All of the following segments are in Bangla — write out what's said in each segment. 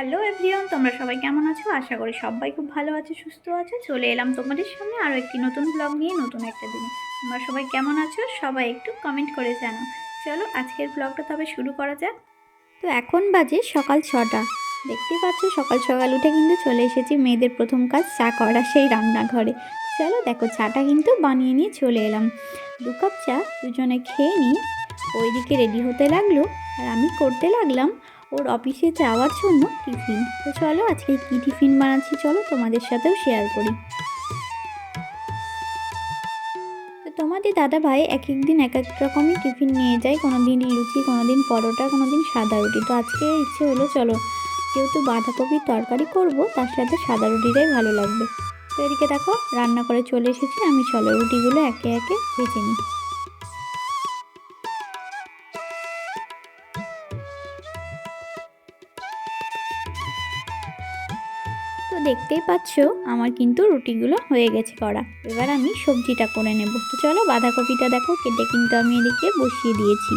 এভরিওয়ান তোমরা সবাই কেমন আছো? আশা করি সবাই খুব ভালো আছে, সুস্থ আছে। চলে এলাম তোমাদের সামনে আরও একটি নতুন ব্লগ নিয়ে, নতুন একটা দিন। তোমরা সবাই কেমন আছো? সবাই একটু কমেন্ট করে জানো চলো, আজকের ব্লগটা তবে শুরু করা যাক। তো এখন বাজে সকাল ছটা। দেখতেই পাচ্ছ, সকাল সকাল উঠে কিন্তু চলে এসেছি মেয়েদের প্রথম কাজ, চা করা সেই রান্নাঘরে। চলো, দেখো, চাটা কিন্তু বানিয়ে নিয়ে চলে এলাম। দু কাপ চা, দুজনে খেয়ে নিই ওইদিকে রেডি হতে লাগল। আর আমি করতে লাগলাম ওর অফিসে যাওয়ার জন্য টিফিন। তো চলো, আজকে কী টিফিন বানাচ্ছি চলো তোমাদের সাথেও শেয়ার করি। তো তোমাদের দাদা ভাই এক এক দিন এক এক রকমই টিফিন নিয়ে যায়। কোনো দিন লুচি কোনো দিন পরোটা কোনো দিন সাদা রুটি। তো আজকে ইচ্ছে হলো চলো, যেহেতু বাঁধাকপির তরকারি করব, তার সাথে সাদা রুটিটাই ভালো লাগবে। তো এদিকে দেখো, রান্না করে চলে এসেছি। আমি চলো রুটিগুলো একে একে ভেজে নিই। দেখতেই পাচ্ছ, আমার কিন্তু রুটিগুলো হয়ে গেছে করা। এবার আমি সবজিটা করে নেব। তো চলো বাঁধাকপিটা দেখো, কেটে কিন্তু আমি এদিকে বসিয়ে দিয়েছি।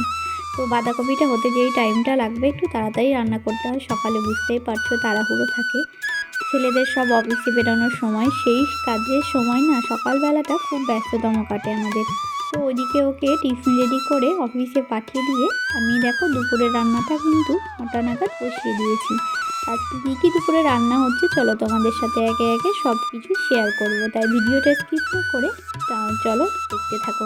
তো বাঁধাকপিটা হতে যেই টাইমটা লাগবে, একটু তাড়াতাড়ি রান্না করতে হয়। সকালে বুঝতেই পারছ তাড়াহুড়ো থাকে। ছেলেদের সব অফিসে বেরোনোর সময়, সেই কাজের সময় না সকালবেলাটা খুব ব্যস্ততম কাটে আমাদের। তো ওইদিকে ওকে টিফিন রেডি করে অফিসে পাঠিয়ে দিয়ে আমি দেখো দুপুরের রান্নাটা কিন্তু নটা নাগাদ বসিয়ে দিয়েছি। আর কী কী দুপুরে রান্না হচ্ছে, চলো তোমাদের সাথে একে একে সব কিছু শেয়ার করব। তাই ভিডিওটা স্কিপ না করে চলো দেখতে থাকো।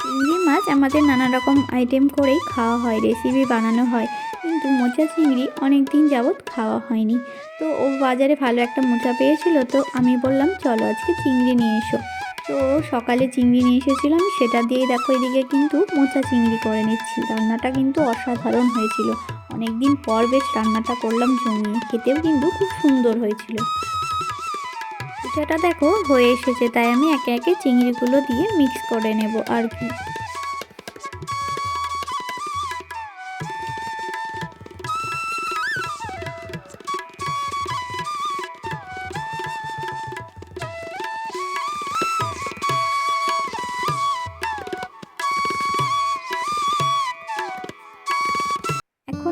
চিংড়ি মাছ আমাদের নানা রকম আইটেম করেই খাওয়া হয় রেসিপি বানানো হয়। কিন্তু মোচা চিংড়ি অনেক দিন যাবৎ খাওয়া হয়নি। তো ও বাজারে ভালো একটা মোচা পেয়েছিল, তো আমি বললাম, চলো আজকে চিংড়ি নিয়ে এসো। তো সকালে চিংড়ি নিয়ে এসেছিলাম, সেটা দিয়ে দেখো এদিকে কিন্তু মোচা চিংড়ি করে নিচ্ছি। রান্নাটা কিন্তু অসাধারণ হয়েছিল। অনেকদিন পর বেশ রান্নাটা করলাম জমিয়ে খেতেও কিন্তু খুব সুন্দর হয়েছিল। সেটা দেখো হয়ে এসেছে, তাই আমি একে একে চিংড়িগুলো দিয়ে মিক্স করে নেব। আর কি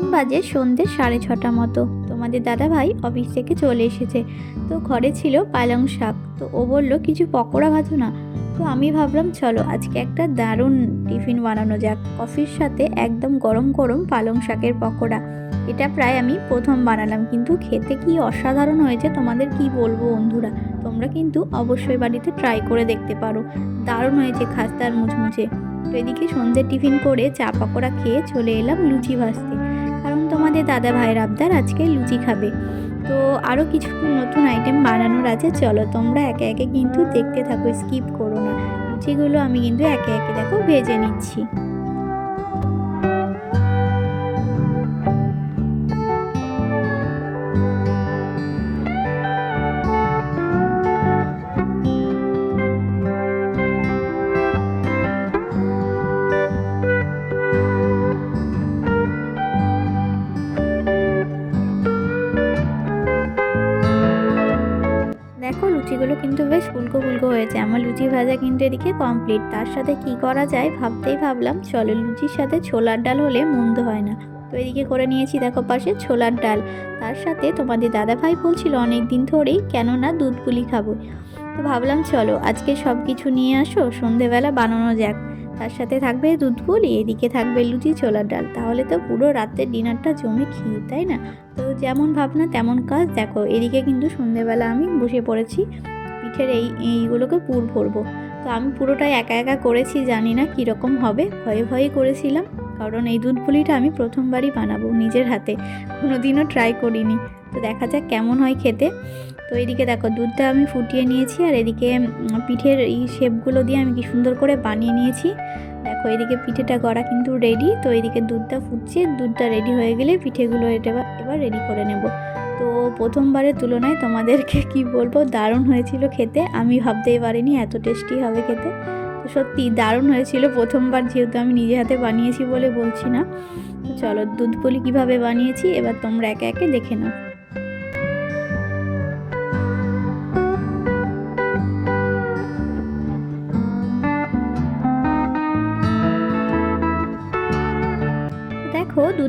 এখন বাজে সন্ধ্যে সাড়ে ছটা মতো। তোমাদের দাদা ভাই অফিস থেকে চলে এসেছে। তো ঘরে ছিল পালং শাক। তো ও বলল, কিছু পকোড়া ভাজো না? তো আমি ভাবলাম, চলো, আজকে একটা দারুণ টিফিন বানানো যাক। কফির সাথে একদম গরম গরম পালং শাকের পকোড়া। এটা প্রায় আমি প্রথম বানালাম। কিন্তু খেতে কি অসাধারণ হয়েছে তোমাদের কি বলব বন্ধুরা? তোমরা কিন্তু অবশ্যই বাড়িতে ট্রাই করে দেখতে পারো। দারুণ হয়েছে খাস্তার মুচমুচে। তো এদিকে সন্ধ্যের টিফিন করে চা পকোড়া খেয়ে চলে এলাম লুচি ভাজতে। তোমাদের দাদা ভাইয়ের আবদার আজকে লুচি খাবে। তো আরও কিছু নতুন আইটেম বানানোর আছে, চলো তোমরা একে একে কিন্তু দেখতে থাকো স্কিপ করো না। লুচিগুলো আমি কিন্তু একে একে দেখো, ভেজে নিচ্ছি। দেখো, লুচিগুলো কিন্তু বেশ ফুলকো ফুলকো হয়েছে। আমার লুচি ভাজা কিন্তু এদিকে কমপ্লিট তার সাথে কি করা যায় ভাবতেই ভাবলাম, চলো লুচির সাথে ছোলার ডাল হলে মন্দ হয় না। তো এদিকে করে নিয়েছি, দেখো পাশে ছোলার ডাল। তার সাথে তোমাদের দাদাভাই বলছিল অনেক দিন ধরেই, কেননা দুধ পুলি খাব। তো ভাবলাম, চলো, আজকে সব কিছু নিয়ে আসো, সন্ধেবেলা বানানো যাক। তার সাথে থাকবে দুধ পুলি এদিকে থাকবে লুচি ছোলার ডাল। তাহলে তো পুরো রাতের ডিনারটা জমে খেয়ে তাই না? তো যেমন ভাবনা তেমন কাজ। দেখো, এদিকে কিন্তু সন্ধেবেলা আমি বসে পড়েছি। পিঠের এই, এইগুলোকে পুর ভরবো। তো আমি পুরোটাই একা একা করেছি, জানি না কীরকম হবে। ভয়ে ভয়ে করেছিলাম, কারণ এই দুধ পুলিটা আমি প্রথমবারই বানাবো নিজের হাতে। কোনো দিনও ট্রাই করিনি। তো দেখা যাক কেমন হয় খেতে। তো এদিকে দেখো, দুধটা আমি ফুটিয়ে নিয়েছি আর এদিকে পিঠের এই শেপগুলো দিয়ে আমি কি সুন্দর করে বানিয়ে নিয়েছি। দেখো, এদিকে পিঠেটা গড়া কিন্তু রেডি তো এদিকে দুধটা ফুটছে, দুধটা রেডি হয়ে গেলে পিঠেগুলো এটা এবার- রেডি করে নেব। তো প্রথমবারের তুলনায় তোমাদেরকে কি বলব, দারুণ হয়েছিল খেতে। আমি ভাবতেই পারিনি এত টেস্টি হবে খেতে। তো সত্যি দারুণ হয়েছিল প্রথমবার, যেহেতু আমি নিজে হাতে বানিয়েছি বলে বলছি না। চলো, দুধ পুলি কীভাবে বানিয়েছি, এবার তোমরা একে একে দেখে নাও।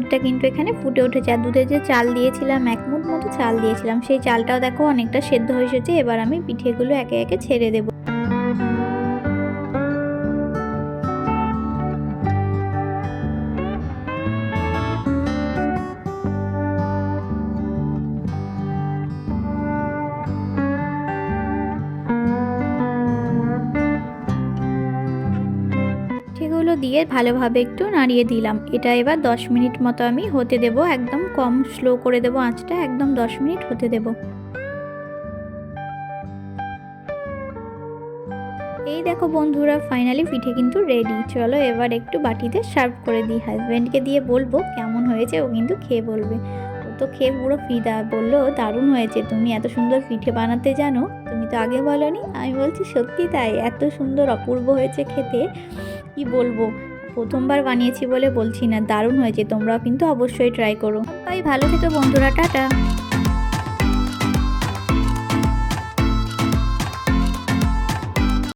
দুধটা কিন্তু এখানে ফুটে উঠেছে। আর দুধে যে চাল দিয়েছিলাম, এক মুঠ মতো চাল দিয়েছিলাম, সেই চালটাও দেখো অনেকটা সেদ্ধ হয়ে এসেছে। এবার আমি পিঠেগুলো একে একে ছেড়ে দেবো। দিয়ে ভালোভাবে একটু নাড়িয়ে দিলাম। এটা এবার 10 মিনিট মতো আমি হতে দেব, একদম কম স্লো করে দেব আঁচটা, একদম 10 মিনিট হতে দেব। এই দেখো বন্ধুরা ফাইনালি পিঠে কিন্তু রেডি চলো এবার একটু বাটিতে সার্ভ করে দিই। হাজব্যান্ডকে দিয়ে বলব কেমন হয়েছে, ও কিন্তু খেয়ে বলবে। ও তো খেয়ে পুরো ফিদা। বলল, দারুণ হয়েছে। তুমি এত সুন্দর পিঠে বানাতে জানো? তুমি তো আগে বলনি, আমি বলছি সত্যি তাই। এত সুন্দর অপূর্ব হয়েছে খেতে। কি বলব? প্রথমবার বানিয়েছি বলে বলছি না, দারুণ হয়েছে, তোমরাও কিন্তু অবশ্যই ট্রাই করো। তাই ভালো থেকো বন্ধুরা, টাটা।